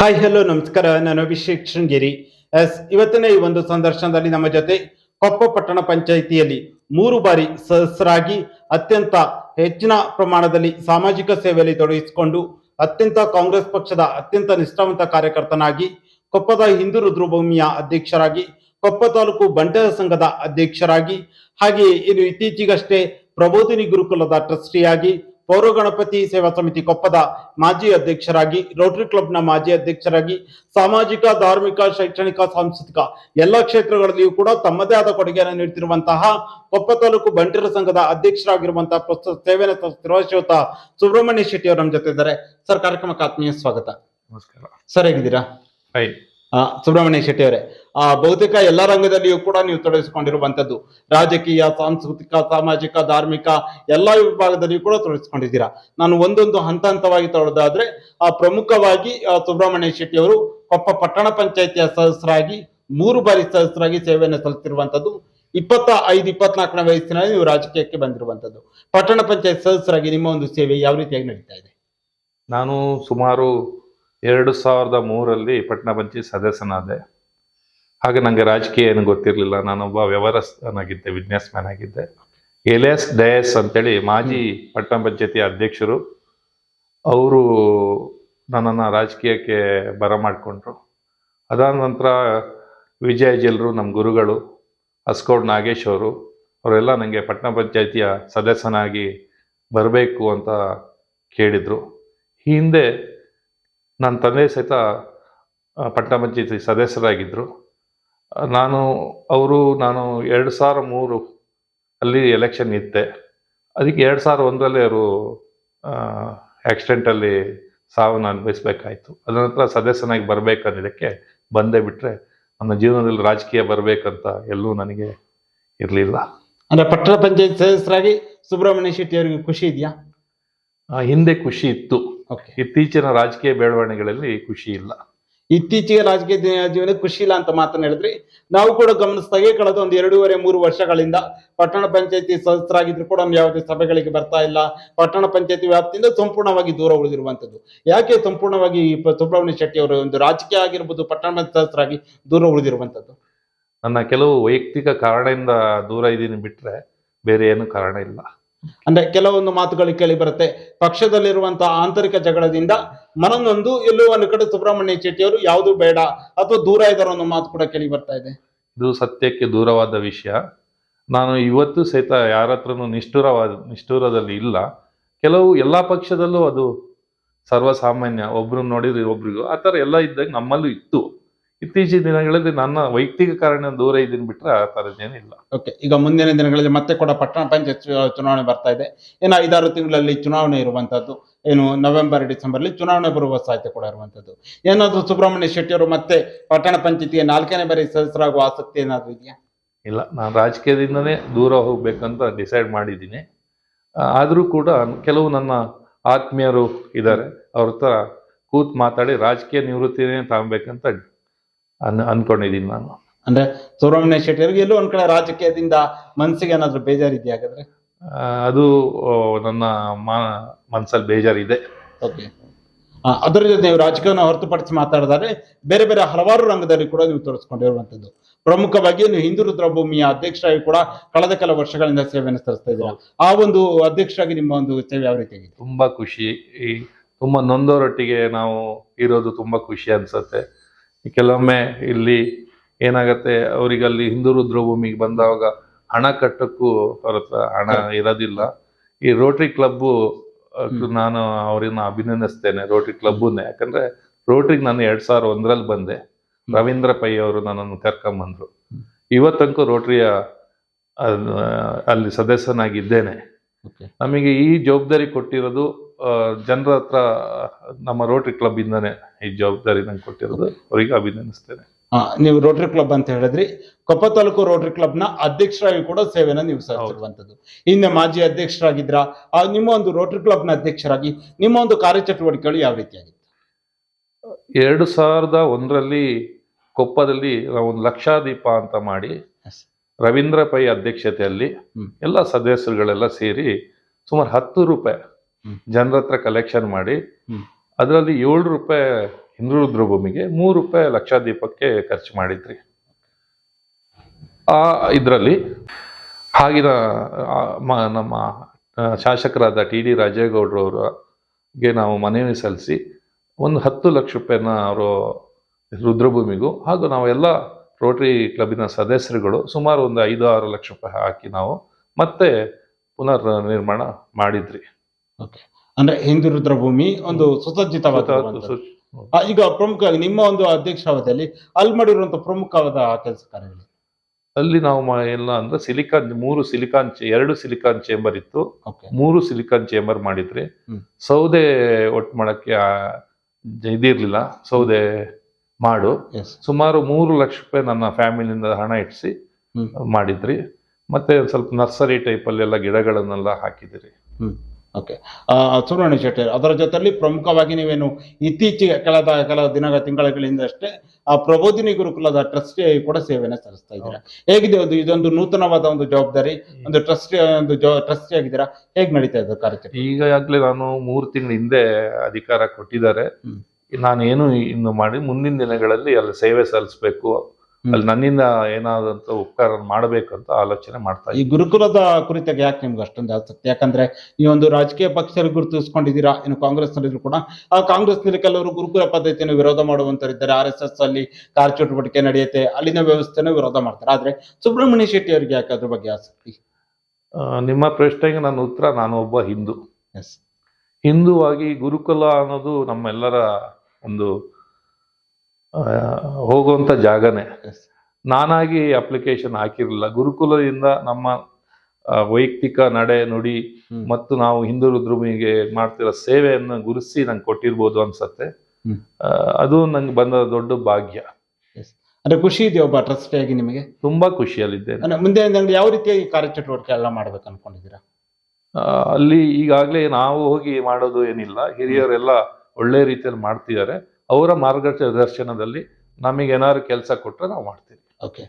Hi hello ನಮಸ್ಕಾರ. ನಾನು Abhishek Sringeri. S ಇವತ್ತಿನ ಈ ಒಂದು ಸಂದರ್ಶನದಲ್ಲಿ ನಮ್ಮ ಜೊತೆ ಕೊಪ್ಪ ಪಟ್ಟಣ ಪಂಚಾಯಿತಿಯಲ್ಲಿ ಮೂರು ಬಾರಿ ಸದಸ್ಯರಾಗಿ ಅತ್ಯಂತ ಹೆಚ್ಚಿನ ಪ್ರಮಾಣದಲ್ಲಿ ಸಾಮಾಜಿಕ ಸೇವೆಯಲ್ಲಿ ತೊಡಗಿಸಿಕೊಂಡು ಅತ್ಯಂತ ಕಾಂಗ್ರೆಸ್ ಪಕ್ಷದ ಅತ್ಯಂತ ನಿಷ್ಠಾವಂತ ಕಾರ್ಯಕರ್ತನಾಗಿ ಕೊಪ್ಪದ ಹಿಂದೂ ರುದ್ರಭೂಮಿಯ ಅಧ್ಯಕ್ಷರಾಗಿ, ಕೊಪ್ಪ ತಾಲೂಕು ಬಂಟರ ಸಂಘದ ಅಧ್ಯಕ್ಷರಾಗಿ, ಹಾಗೆಯೇ ಇನ್ನು ಇತ್ತೀಚೆಗಷ್ಟೇ ಪ್ರಬೋಧಿನಿ ಗುರುಕುಲದ ಟ್ರಸ್ಟಿಯಾಗಿ ಪೌರ ಗಣಪತಿ ಸೇವಾ ಸಮಿತಿ ಕೊಪ್ಪದ ಮಾಜಿ ಅಧ್ಯಕ್ಷರಾಗಿ ರೋಟರಿ ಕ್ಲಬ್ನ ಮಾಜಿ ಅಧ್ಯಕ್ಷರಾಗಿ ಸಾಮಾಜಿಕ ಧಾರ್ಮಿಕ ಶೈಕ್ಷಣಿಕ ಸಾಂಸ್ಕೃತಿಕ ಎಲ್ಲ ಕ್ಷೇತ್ರಗಳಲ್ಲಿಯೂ ಕೂಡ ತಮ್ಮದೇ ಆದ ಕೊಡುಗೆಯನ್ನು ನೀಡುತ್ತಿರುವಂತಹ ಕೊಪ್ಪ ತಾಲೂಕು ಬಂಟರ ಸಂಘದ ಅಧ್ಯಕ್ಷರಾಗಿರುವಂತಹ ಪ್ರಸ್ತುತ ಸೇವೆಯನ್ನು ಸಲ್ಲಿಸುತ್ತಿರುವ ಶ್ರೀಯುತ ಸುಬ್ರಹ್ಮಣ್ಯ ಶೆಟ್ಟಿ ಅವರು ನಮ್ಮ ಜೊತೆ ಇದ್ದಾರೆ. ಸರ್ ಕಾರ್ಯಕ್ರಮಕ್ಕೆ ಆತ್ಮೀಯ ಸ್ವಾಗತ. ನಮಸ್ಕಾರ. ಸರ್ ಹೇಗಿದ್ದೀರಾ? ಸುಬ್ರಹ್ಮಣ್ಯ ಶೆಟ್ಟಿ ಅವರೇ ಆ, ಬಹುತೇಕ ಎಲ್ಲ ರಂಗದಲ್ಲಿಯೂ ಕೂಡ ನೀವು ತೊಡಗಿಸಿಕೊಂಡಿರುವಂತದ್ದು ರಾಜಕೀಯ ಸಾಂಸ್ಕೃತಿಕ ಸಾಮಾಜಿಕ ಧಾರ್ಮಿಕ ಎಲ್ಲಾ ವಿಭಾಗದಲ್ಲಿಯೂ ಕೂಡ ತೊಡಗಿಸಿಕೊಂಡಿದ್ದೀರಾ. ನಾನು ಒಂದೊಂದು ಹಂತ ಹಂತವಾಗಿ ತೊಳೆದಾದ್ರೆ ಆ ಪ್ರಮುಖವಾಗಿ ಆ, ಸುಬ್ರಹ್ಮಣ್ಯ ಶೆಟ್ಟಿ ಅವರು ಕೊಪ್ಪ ಪಟ್ಟಣ ಪಂಚಾಯಿತಿಯ ಸದಸ್ಯರಾಗಿ ಮೂರು ಬಾರಿ ಸದಸ್ಯರಾಗಿ ಸೇವೆಯನ್ನು ಸಲ್ಲಿಸಿರುವಂತದ್ದು ಇಪ್ಪತ್ತ ಐದು ಇಪ್ಪತ್ನಾಲ್ಕನೇ ವಯಸ್ಸಿನಲ್ಲಿ ನೀವು ರಾಜಕೀಯಕ್ಕೆ ಬಂದಿರುವಂತದ್ದು ಪಟ್ಟಣ ಪಂಚಾಯತ್ ಸದಸ್ಯರಾಗಿ ನಿಮ್ಮ ಒಂದು ಸೇವೆ ಯಾವ ರೀತಿಯಾಗಿ ನಡೀತಾ ಇದೆ? ನಾನು ಸುಮಾರು ಎರಡು ಸಾವಿರದ ಮೂರರಲ್ಲಿ ಪಟ್ಟಣ ಪಂಚಾಯತ್ ಸದಸ್ಯನಾದೆ. ಹಾಗೆ ನನಗೆ ರಾಜಕೀಯ ಏನು ಗೊತ್ತಿರಲಿಲ್ಲ. ನಾನೊಬ್ಬ ವ್ಯವಹಾರಸ್ಥನಾಗಿದ್ದೆ ಬಿಸ್ನೆಸ್ ಮ್ಯಾನ್ ಆಗಿದ್ದೆ ಎಲಿಯಸ್ ಡಯಸ್ ಅಂತೇಳಿ ಮಾಜಿ ಪಟ್ಟಣ ಪಂಚಾಯತಿ ಅಧ್ಯಕ್ಷರು ಅವರು ನನ್ನನ್ನು ರಾಜಕೀಯಕ್ಕೆ ಬರ ಮಾಡಿಕೊಂಡ್ರು ಅದಾದ ನಂತರ ವಿಜಯ ಜಲ್ರು ನಮ್ಮ ಗುರುಗಳು ಅಸ್ಕೋಡ್ ನಾಗೇಶ್ ಅವರು ಅವರೆಲ್ಲ ನನಗೆ ಪಟ್ಟಣ ಪಂಚಾಯತಿಯ ಸದಸ್ಯನಾಗಿ ಬರಬೇಕು ಅಂತ ಕೇಳಿದರು. ಹಿಂದೆ ನನ್ನ ತಂದೆ ಸಹಿತ ಪಟ್ಟಣ ಪಂಚಾಯತಿ ಸದಸ್ಯರಾಗಿದ್ದರು ನಾನು ಅವರು ನಾನು ಎರಡು ಸಾವಿರ ಮೂರು ಅಲ್ಲಿ ಎಲೆಕ್ಷನ್ ಇದ್ದೆ. ಅದಕ್ಕೆ ಎರಡು ಸಾವಿರ ಒಂದರಲ್ಲಿ ಅವರು ಆಕ್ಸಿಡೆಂಟಲ್ಲಿ ಸಾವನ್ನು ಅನುಭವಿಸಬೇಕಾಯಿತು. ಅದರ ನಂತರ ಸದಸ್ಯನಾಗಿ ಬರಬೇಕನ್ನೋದಕ್ಕೆ ಬಂದೇ ಬಿಟ್ಟರೆ ನನ್ನ ಜೀವನದಲ್ಲಿ ರಾಜಕೀಯ ಬರಬೇಕಂತ ಎಲ್ಲೂ ನನಗೆ ಇರಲಿಲ್ಲ. ಅಂದರೆ ಪಟ್ಟಣ ಪಂಚಾಯತ್ ಸದಸ್ಯರಾಗಿ ಸುಬ್ರಹ್ಮಣ್ಯ ಶೆಟ್ಟಿ ಅವರಿಗೆ ಖುಷಿ ಇದೆಯಾ? ಹಿಂದೆ ಖುಷಿ ಇತ್ತು. ಇತ್ತೀಚಿನ ರಾಜಕೀಯ ಬೆಳವಣಿಗೆಗಳಲ್ಲಿ ಖುಷಿ ಇಲ್ಲ. ಇತ್ತೀಚಿಗೆ ರಾಜಕೀಯ ಜೀವನ ಖುಷಿ ಇಲ್ಲ ಅಂತ ಮಾತನ್ನ ಹೇಳಿದ್ರಿ. ನಾವು ಕೂಡ ಗಮನಿಸ್ತಾಗೆ ಕಳೆದ ಒಂದು ಎರಡೂವರೆ ಮೂರು ವರ್ಷಗಳಿಂದ ಪಟ್ಟಣ ಪಂಚಾಯತಿ ಸದಸ್ಯರಾಗಿದ್ರು ಕೂಡ ಯಾವುದೇ ಸಭೆಗಳಿಗೆ ಬರ್ತಾ ಇಲ್ಲ. ಪಟ್ಟಣ ಪಂಚಾಯತಿ ವ್ಯಾಪ್ತಿಯಿಂದ ಸಂಪೂರ್ಣವಾಗಿ ದೂರ ಉಳಿದಿರುವಂತದ್ದು ಯಾಕೆ ಸಂಪೂರ್ಣವಾಗಿ ಸುಬ್ರಹ್ಮಣ್ಯ ಶೆಟ್ಟಿ ಅವರು ಒಂದು ರಾಜಕೀಯ ಆಗಿರ್ಬೋದು ಪಟ್ಟಣ ಸದಸ್ಯರಾಗಿ ದೂರ ಉಳಿದಿರುವಂತದ್ದು ನನ್ನ ಕೆಲವು ವೈಯಕ್ತಿಕ ಕಾರಣದಿಂದ ದೂರ ಇದ್ದೀನಿ ಬಿಟ್ರೆ ಬೇರೆ ಏನು ಕಾರಣ ಇಲ್ಲ. ಅಂದ್ರೆ ಕೆಲವೊಂದು ಮಾತುಗಳು ಕೇಳಿ ಬರುತ್ತೆ. ಪಕ್ಷದಲ್ಲಿರುವಂತಹ ಆಂತರಿಕ ಜಗಳದಿಂದ ಮನನೊಂದು ಎಲ್ಲೋ ಒಂದು ಕಡೆ ಸುಬ್ರಹ್ಮಣ್ಯ ಶೆಟ್ಟಿಯವರು ಯಾವುದು ಬೇಡ. ಅಥವಾ ದೂರ ಇದ್ದಾರೆ ಅನ್ನೋ ಮಾತು ಕೂಡ ಕೇಳಿ ಬರ್ತಾ ಇದೆ. ಇದು ಸತ್ಯಕ್ಕೆ ದೂರವಾದ ವಿಷಯ. ನಾನು ಇವತ್ತು ಸಹಿತ ಯಾರ ಹತ್ರನೂ ನಿಷ್ಠುರವಾದ, ನಿಷ್ಠುರದಲ್ಲಿ ಇಲ್ಲ. ಕೆಲವು ಎಲ್ಲ ಪಕ್ಷದಲ್ಲೂ ಅದು ಸರ್ವಸಾಮಾನ್ಯ. ಒಬ್ರು ನೋಡಿದ್ರೆ, ಒಬ್ರಿಗೂ ಆ ಥರ ಎಲ್ಲ ಇದ್ದಾಗ ನಮ್ಮಲ್ಲೂ ಇತ್ತು. ಇತ್ತೀಚಿನ ದಿನಗಳಲ್ಲಿ ನನ್ನ ವೈಯಕ್ತಿಕ ಕಾರಣ ದೂರ ಇದ್ದೀನಿ ಬಿಟ್ರೆ ಆ ಏನಿಲ್ಲ ಓಕೆ ಈಗ ಮುಂದಿನ ದಿನಗಳಲ್ಲಿ ಮತ್ತೆ ಕೂಡ ಪಟ್ಟಣ ಪಂಚಾಯತ್ ಚುನಾವಣೆ ಬರ್ತಾ ಇದೆ. ಏನು ಐದಾರು ತಿಂಗಳಲ್ಲಿ ಚುನಾವಣೆ ಇರುವಂಥದ್ದು ಏನು ನವೆಂಬರ್ ಡಿಸೆಂಬರ್ಲಿ ಚುನಾವಣೆ ಬರುವ ಸಾಧ್ಯತೆ ಕೂಡ ಇರುವಂಥದ್ದು ಏನಾದರೂ ಸುಬ್ರಹ್ಮಣ್ಯ ಶೆಟ್ಟಿ ಅವರು ಮತ್ತೆ ಪಟ್ಟಣ ಪಂಚಾಯತಿಯ ನಾಲ್ಕನೇ ಬಾರಿ ಸದಸ್ಯರಾಗುವ ಆಸಕ್ತಿ ಏನಾದರೂ ಇದೆಯಾ? ಇಲ್ಲ ನಾನು ರಾಜಕೀಯದಿಂದನೇ ದೂರ ಹೋಗ್ಬೇಕಂತ ಡಿಸೈಡ್ ಮಾಡಿದ್ದೀನಿ. ಆದರೂ ಕೂಡ ಕೆಲವು ನನ್ನ ಆತ್ಮೀಯರು ಇದ್ದಾರೆ. ಅವ್ರ ಹತ್ರ ಕೂತ್ ಮಾತಾಡಿ ರಾಜಕೀಯ ನಿವೃತ್ತಿನೇ ತಗೊಬೇಕಂತ ಅನ್ ಅನ್ಕೊಂಡಿದ್ದೀನಿ ನಾನು. ಅಂದ್ರೆ ಸುಬ್ರಹ್ಮಣ್ಯ ಶೆಟ್ಟಿ ಅವರಿಗೆ ಎಲ್ಲೋ ಒಂದ್ ಕಡೆ ರಾಜಕೀಯದಿಂದ ಮನ್ಸಿಗೆ ಏನಾದ್ರು ಬೇಜಾರಿದೆಯಾ ಹಾಗಾದ್ರೆ? ಆ, ಅದು ಆ, ನನ್ನ ಮಾ ಮನಸ್ಸಲ್ಲಿ ಬೇಜಾರಿದೆ. ಓಕೆ ಅದರ ಜೊತೆ ನೀವು ರಾಜಕೀಯವನ್ನು ಹೊರತುಪಡಿಸಿ ಮಾತಾಡಿದರೆ ಬೇರೆ ಬೇರೆ ಹಲವಾರು ರಂಗದಲ್ಲಿ ಕೂಡ ನೀವು ತೋರಿಸ್ಕೊಂಡಿರುವಂತದ್ದು ಪ್ರಮುಖವಾಗಿ ನೀವು ಹಿಂದೂ ರುದ್ರಭೂಮಿಯ ಅಧ್ಯಕ್ಷರಾಗಿ ಕೂಡ ಕಳೆದ ಕೆಲ ವರ್ಷಗಳಿಂದ ಸೇವೆಯನ್ನು ಸಲ್ಲಿಸ್ತಾ ಇದ್ದೀರಾ? ಆ ಒಂದು ಅಧ್ಯಕ್ಷರಾಗಿ ನಿಮ್ಮ ಒಂದು ಸೇವೆ ಯಾವ ರೀತಿಯಾಗಿದೆ ತುಂಬಾ ಖುಷಿ. ಈ ತುಂಬಾ ನೊಂದವರೊಟ್ಟಿಗೆ ನಾವು ಇರೋದು ತುಂಬಾ ಖುಷಿ ಅನ್ಸತ್ತೆ. ಕೆಲವೊಮ್ಮೆ ಇಲ್ಲಿ ಏನಾಗತ್ತೆ ಅವರಿಗಲ್ಲಿ ಹಿಂದೂ ರುದ್ರಭೂಮಿಗೆ ಬಂದಾಗ ಹಣ ಕಟ್ಟಕ್ಕೂ ಅವ್ರ ಹತ್ರ ಹಣ ಇರೋದಿಲ್ಲ. ಈ ರೋಟ್ರಿ ಕ್ಲಬ್ಬು ಹ್ಮ್. ನಾನು ಅವ್ರನ್ನ ಅಭಿನಂದಿಸ್ತೇನೆ ರೋಟ್ರಿ ಕ್ಲಬ್ಬನ್ನೇ ಯಾಕಂದ್ರೆ ರೋಟ್ರಿಗೆ ನಾನು ಎರಡ್ ಸಾವಿರ ಒಂದರಲ್ಲಿ ಬಂದೆ. ರವೀಂದ್ರ ಪೈ ಅವರು ನನ್ನನ್ನು ಕರ್ಕೊಂಬಂದ್ರು. ಇವತ್ತಂಕೂ ರೋಟ್ರಿಯ ಅಲ್ಲಿ ಸದಸ್ಯನಾಗಿದ್ದೇನೆ. ನಮಗೆ ಈ ಜವಾಬ್ದಾರಿ ಕೊಟ್ಟಿರೋದು ಜನರ ಹತ್ರ ನಮ್ಮ ರೋಟರಿ ಕ್ಲಬ್ ಇಂದಾನೆ ಈ ಜವಾಬ್ದಾರಿ ನಂಗೆ ಕೊಟ್ಟಿರೋದು ಅವರಿಗೆ ಅಭಿನಂದಿಸ್ತೇನೆ ನೀವು ರೋಟರಿ ಕ್ಲಬ್ ಅಂತ ಹೇಳಿದ್ರಿ ಕೊಪ್ಪ ತಾಲೂಕು ರೋಟರಿ ಕ್ಲಬ್ನ ಅಧ್ಯಕ್ಷರಾಗಿ ಕೂಡ ಸೇವೆನ ನೀವು ಸಲ್ಲಿಸಿರುವಂತದ್ದು ಹಿಂದೆ ಮಾಜಿ ಅಧ್ಯಕ್ಷರಾಗಿದ್ರ ನಿಮ್ಮ ಒಂದು ರೋಟರಿ ಕ್ಲಬ್ನ ಅಧ್ಯಕ್ಷರಾಗಿ ನಿಮ್ಮ ಒಂದು ಕಾರ್ಯಚಟುವಟಿಕೆಗಳು ಯಾವ ರೀತಿಯಾಗಿತ್ತು ಎರಡು ಸಾವಿರದ ಒಂದರಲ್ಲಿ ಕೊಪ್ಪದಲ್ಲಿ ನಾವು ಒಂದು ಲಕ್ಷಾದೀಪ ಅಂತ ಮಾಡಿ. ರವೀಂದ್ರ ಪೈ ಅಧ್ಯಕ್ಷತೆಯಲ್ಲಿ. ಎಲ್ಲ ಸದಸ್ಯರುಗಳೆಲ್ಲ ಸೇರಿ ಸುಮಾರು ಹತ್ತು ರೂಪಾಯಿ. ಜನರ ಹತ್ರ ಕಲೆಕ್ಷನ್ ಮಾಡಿ ಅದರಲ್ಲಿ ಏಳು ರೂಪಾಯಿ ಹಿಂದೂ ರುದ್ರಭೂಮಿಗೆ ಮೂರು ರೂಪಾಯಿ ಲಕ್ಷಾದೀಪಕ್ಕೆ ಖರ್ಚು ಮಾಡಿದ್ರಿ. ಆ ಇದರಲ್ಲಿ ಆಗಿನ ನಮ್ಮ ಶಾಸಕರಾದ ಟಿ ಡಿ ರಾಜೇಗೌಡರವರಿಗೆ ನಾವು ಮನವಿ ಸಲ್ಲಿಸಿ ಒಂದು ಹತ್ತು ಲಕ್ಷ ರೂಪಾಯಿನ ಅವರು ರುದ್ರಭೂಮಿಗೂ ಹಾಗೂ ನಾವೆಲ್ಲ ರೋಟರಿ ಕ್ಲಬ್ಬಿನ ಸದಸ್ಯರುಗಳು ಸುಮಾರು ಒಂದು ಐದು ಆರು ಲಕ್ಷ ರೂಪಾಯಿ ಹಾಕಿ ನಾವು ಮತ್ತೆ ಪುನರ್ ನಿರ್ಮಾಣ ಮಾಡಿದ್ರಿ. ಅಂದ್ರೆ ಹಿಂದೂ ರುದ್ರಭೂಮಿ ಒಂದು ಸುಸಜ್ಜಿತವಾದ ಈಗ ಪ್ರಮುಖವಾಗಿ ನಿಮ್ಮ ಒಂದು ಅಧ್ಯಕ್ಷಾವಧಿಯಲ್ಲಿ ಅಲ್ಲಿ ಮಾಡಿರುವಂತ ಪ್ರಮುಖವಾದ ಕೆಲಸ ಕಾರ್ಯಗಳು? ಅಲ್ಲಿ ನಾವು ಎಲ್ಲ ಅಂದ್ರೆ ಸಿಲಿಕಾನ್ ಮೂರು ಸಿಲಿಕಾನ್ ಎರಡು ಸಿಲಿಕಾನ್ ಚೇಂಬರ್ ಇತ್ತು. ಓಕೆ ಮೂರು ಸಿಲಿಕಾನ್ ಚೇಂಬರ್ ಮಾಡಿದ್ರಿ ಸೌದೆ ಒಟ್ಟು ಮಾಡಕ್ಕೆ ಇದಿರ್ಲಿಲ್ಲ. ಸೌದೆ ಮಾಡು. ಸುಮಾರು ಮೂರು ಲಕ್ಷ ರೂಪಾಯಿ ನನ್ನ ಫ್ಯಾಮಿಲಿಯಿಂದ ಹಣ ಇಟ್ಸಿ ಮಾಡಿದ್ರಿ. ಮತ್ತೆ ಸ್ವಲ್ಪ ನರ್ಸರಿ ಟೈಪಲ್ಲಿ ಎಲ್ಲ ಗಿಡಗಳನ್ನೆಲ್ಲ ಹಾಕಿದಿರಿ. ಓಕೆ ಸುಬ್ರಹ್ಮಣ್ಯ ಶೆಟ್ಟಿ ಅದರ ಜೊತೆಯಲ್ಲಿ ಪ್ರಮುಖವಾಗಿ ನೀವೇನು ಇತ್ತೀಚೆಗೆ ಕಳೆದ ಕೆಲ ದಿನಗಳ ತಿಂಗಳುಗಳಿಂದಷ್ಟೇ ಆ ಪ್ರಬೋಧಿನಿ ಗುರುಕುಲದ ಟ್ರಸ್ಟಿ ಕೂಡ ಸೇವೆಯನ್ನು ಸಲ್ಲಿಸ್ತಾ ಇದ್ದೀರಾ? ಹೇಗಿದೆ ಒಂದು ಇದೊಂದು ನೂತನವಾದ ಒಂದು ಜವಾಬ್ದಾರಿ ಒಂದು ಟ್ರಸ್ಟಿ ಒಂದು ಟ್ರಸ್ಟಿ ಆಗಿದ್ದೀರಾ? ಹೇಗೆ ನಡೀತಾ ಇದೆ ಕಾರ್ಯಕ್ರಮ ಈಗಾಗಲೇ ನಾನು ಮೂರು ತಿಂಗಳ ಹಿಂದೆ ಅಧಿಕಾರ ಕೊಟ್ಟಿದ್ದಾರೆ. ನಾನು ಏನು ಇನ್ನು ಮಾಡಿ ಮುಂದಿನ ದಿನಗಳಲ್ಲಿ ಅಲ್ಲಿ ಸೇವೆ ಸಲ್ಲಿಸಬೇಕು. ಅಲ್ಲಿ ನನ್ನಿಂದ ಏನಾದಂತ ಉಪಕಾರ ಮಾಡಬೇಕಂತ ಆಲೋಚನೆ ಮಾಡ್ತಾ ಈ ಗುರುಕುಲದ ಕುರಿತಾಗಿ ಯಾಕೆ ನಿಮ್ಗೆ ಅಷ್ಟೊಂದು ಆಸಕ್ತಿ ಯಾಕಂದ್ರೆ ಈ ಒಂದು ರಾಜಕೀಯ ಪಕ್ಷದಲ್ಲಿ ಗುರುತಿಸ್ಕೊಂಡಿದ್ದೀರಾ ಇನ್ನು ಕಾಂಗ್ರೆಸ್ ನಲ್ಲಿದ್ರು ಕೂಡ. ಆ ಕಾಂಗ್ರೆಸ್ನಲ್ಲಿ ಕೆಲವರು ಗುರುಕುಲ ಪದ್ಧತಿಯನ್ನು ವಿರೋಧ ಮಾಡುವಂತರಿದ್ದಾರೆ. ಆರ್ ಎಸ್ ಎಸ್ ಅಲ್ಲಿ ಕಾರ್ಯಚಟುವಟಿಕೆ ನಡೆಯುತ್ತೆ ಅಲ್ಲಿನ ವ್ಯವಸ್ಥೆನ ವಿರೋಧ ಮಾಡ್ತಾರೆ. ಆದ್ರೆ ಸುಬ್ರಹ್ಮಣ್ಯ ಶೆಟ್ಟಿ ಅವರಿಗೆ ಯಾಕೆ ಅದ್ರ ಬಗ್ಗೆ ಆಸಕ್ತಿ? ನಿಮ್ಮ ಪ್ರಶ್ನೆಗೆ ನನ್ನ ಉತ್ತರ ನಾನು ಒಬ್ಬ ಹಿಂದೂ. ಎಸ್ ಹಿಂದೂವಾಗಿ ಗುರುಕುಲ ಅನ್ನೋದು ನಮ್ಮೆಲ್ಲರ ಒಂದು ಆ, ಹೋಗುವಂತ ಜಾಗನೇ. ನಾನಾಗಿ ಅಪ್ಲಿಕೇಶನ್ ಹಾಕಿರಲಿಲ್ಲ. ಗುರುಕುಲದಿಂದ ನಮ್ಮ ವೈಯಕ್ತಿಕ ನಡೆ ನುಡಿ ಮತ್ತು ನಾವು ಹಿಂದೂ ರುದ್ರಭೂಮಿಗೆ ಮಾಡ್ತಿರೋ ಸೇವೆಯನ್ನು ಗುರುಸಿ ನಂಗೆ ಕೊಟ್ಟಿರ್ಬೋದು ಅನ್ಸತ್ತೆ. ಅದು ನಂಗೆ ಬಂದ ದೊಡ್ಡ ಭಾಗ್ಯ. ಅಂದ್ರೆ ಖುಷಿ ಇದೆಯಾ ಒಬ್ಬ ಟ್ರಸ್ಟ್ ಆಗಿ ನಿಮಗೆ? ತುಂಬಾ ಖುಷಿಯಲ್ಲಿದ್ದೇನೆ. ಮುಂದೆ ಯಾವ ರೀತಿಯಾಗಿ ಕಾರ್ಯಚಟುವಟಿಕೆ ಎಲ್ಲ ಮಾಡ್ಬೇಕು ಅನ್ಕೊಂಡಿದ್ದೀರಾ? ಅಲ್ಲಿ ಈಗಾಗಲೇ ನಾವು ಹೋಗಿ ಮಾಡೋದು ಏನಿಲ್ಲ. ಹಿರಿಯರೆಲ್ಲ ಒಳ್ಳೆ ರೀತಿಯಲ್ಲಿ ಮಾಡ್ತಿದ್ದಾರೆ. ಅವರ ಮಾರ್ಗದರ್ಶನದಲ್ಲಿ ನಮಗೆ ಏನಾದ್ರು ಕೆಲಸ ಕೊಟ್ಟರೆ ನಾವು ಮಾಡ್ತೀವಿ. ಓಕೆ